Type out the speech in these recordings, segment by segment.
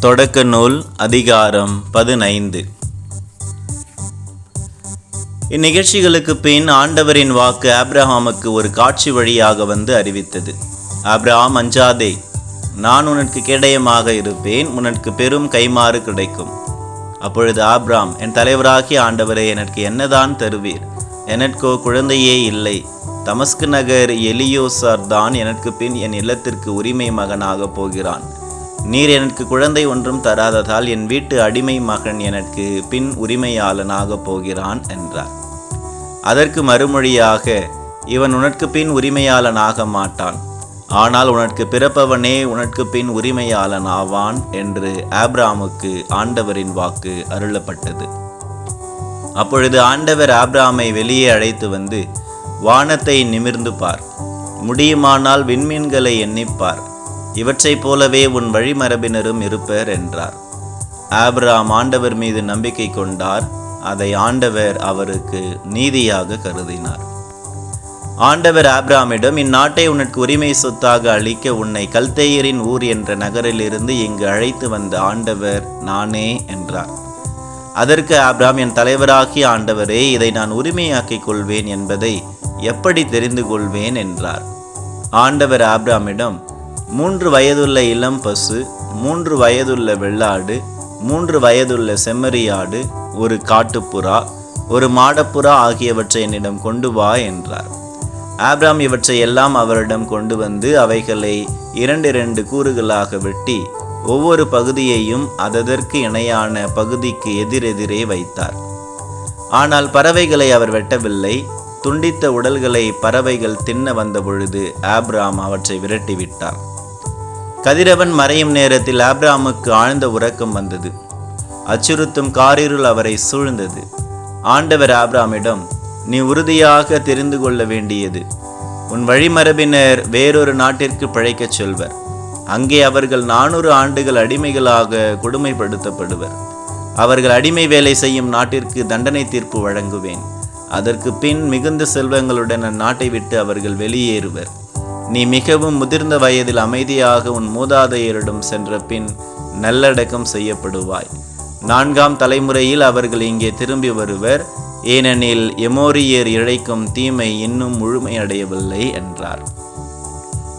தொடக்க நூல் அதிகாரம் பதினைந்து. இந்நிகழ்ச்சிகளுக்கு பின் ஆண்டவரின் வாக்கு ஆப்ரஹாமுக்கு ஒரு காட்சி வழியாக வந்து அறிவித்தது. ஆப்ரஹாம் அஞ்சாதே நான் உனக்கு கேடயமாக இருப்பேன் உனக்கு பெரும் கைமாறு கிடைக்கும். அப்பொழுது ஆப்ராம் என் தலைவராகிய ஆண்டவரே எனக்கு என்னதான் தருவீர்? எனக்கோ குழந்தையே இல்லை. தமஸ்கு நகர் எலியோசார் தான் எனக்கு பின் என் இல்லத்திற்கு உரிமை மகனாக போகிறான். நீர் எனக்கு குழந்தை ஒன்றும் தராததால் என் வீட்டு அடிமை மகன் எனக்கு பின் உரிமையாளனாக போகிறான் என்றார். அதற்கு மறுமொழியாக இவன் உனக்கு பின் உரிமையாளனாக மாட்டான். ஆனால் உனக்கு பிறப்பவனே உனக்கு பின் உரிமையாளன் ஆவான் என்று ஆப்ராமுக்கு ஆண்டவரின் வாக்கு அருளப்பட்டது. அப்பொழுது ஆண்டவர் ஆப்ராமை வெளியே அழைத்து வந்து வானத்தை நிமிர்ந்து பார். முடியுமானால் விண்மீன்களை எண்ணிப்பார் இவற்றைப் போலவே உன் வழிமரபினரும் இருப்பர் என்றார். ஆப்ராம் ஆண்டவர் மீது நம்பிக்கை கொண்டார் அதை ஆண்டவர் அவருக்கு நீதியாக கருதினார். ஆண்டவர் ஆப்ராமிடம் இந்நாட்டை உனக்கு உரிமை சொத்தாக அளிக்க உன்னை கல்தேயரின் ஊர் என்ற நகரிலிருந்து இங்கு அழைத்து வந்த ஆண்டவர் நானே என்றார். அதற்கு ஆப்ராம் என் தலைவராகிய ஆண்டவரே இதை நான் உரிமையாக்கிக் கொள்வேன் என்பதை எப்படி தெரிந்து கொள்வேன் என்றார். ஆண்டவர் ஆப்ராமிடம் மூன்று வயதுள்ள இளம் பசு மூன்று வயதுள்ள வெள்ளாடு மூன்று வயதுள்ள செம்மறியாடு ஒரு காட்டுப்புறா ஒரு மாடப்புறா ஆகியவற்றை என்னிடம் கொண்டு வா என்றார். ஆப்ராம் இவற்றை எல்லாம் அவரிடம் கொண்டு வந்து அவைகளை இரண்டிரண்டு கூறுகளாக வெட்டி ஒவ்வொரு பகுதியையும் அததற்கு இணையான பகுதிக்கு எதிரெதிரே வைத்தார். ஆனால் பறவைகளை அவர் வெட்டவில்லை. துண்டித்த உடல்களை பறவைகள் தின்ன வந்த பொழுது ஆப்ராம் அவற்றை விரட்டிவிட்டார். கதிரவன் மறையும் நேரத்தில் ஆப்ராமுக்கு ஆழ்ந்த உறக்கம் வந்தது. அச்சுறுத்தும் காரிருள் அவரை சூழ்ந்தது. ஆண்டவர் ஆப்ராமிடம் நீ உறுதியாக தெரிந்து கொள்ள வேண்டியது. உன் வழிமரபினர் வேறொரு நாட்டிற்கு பிழைக்கச் சொல்வர். அங்கே அவர்கள் நானூறு ஆண்டுகள் அடிமைகளாக கொடுமைப்படுத்தப்படுவர். அவர்கள் அடிமை வேலை செய்யும் நாட்டிற்கு தண்டனை தீர்ப்பு வழங்குவேன். அதற்கு பின் மிகுந்த செல்வங்களுடன் அந்நாட்டை விட்டு அவர்கள் வெளியேறுவர். நீ மிகவும் முதிர்ந்த வயதில் அமைதியாக உன் மூதாதையரிடம் சென்ற பின் நல்லடக்கம் செய்யப்படுவாய். நான்காம் தலைமுறையில் அவர்கள் இங்கே திரும்பி வருவர். ஏனெனில் எமோரியர் இழைக்கும் தீமை இன்னும் முழுமையடையவில்லை என்றார்.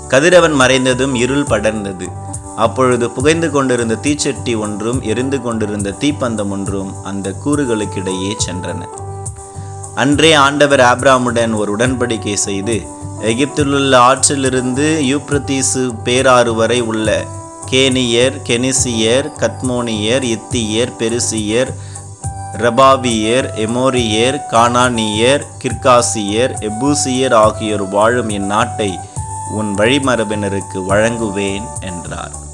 கதிரவன் மறைந்ததும் இருள் படர்ந்தது. அப்பொழுது புகைந்து கொண்டிருந்த தீச்சட்டி ஒன்றும் எரிந்து கொண்டிருந்த தீப்பந்தம் ஒன்றும் அந்த கூறுகளுக்கிடையே சென்றன. அன்றே ஆண்டவர் ஆப்ராமுடன் ஒரு உடன்படிக்கை செய்து எகிப்திலுள்ள ஆற்றிலிருந்து யூப்ரதீசு பேராறு வரை உள்ள கேனியர் கெனிசியர் கத்மோனியர் இத்தியர் பெருசியர் ரபாவியர் எமோரியர் கானானியர் கிர்காசியர் எபூசியர் ஆகியோர் வாழும் இந்நாட்டை உன் வழிமரபினருக்கு வழங்குவேன் என்றார்.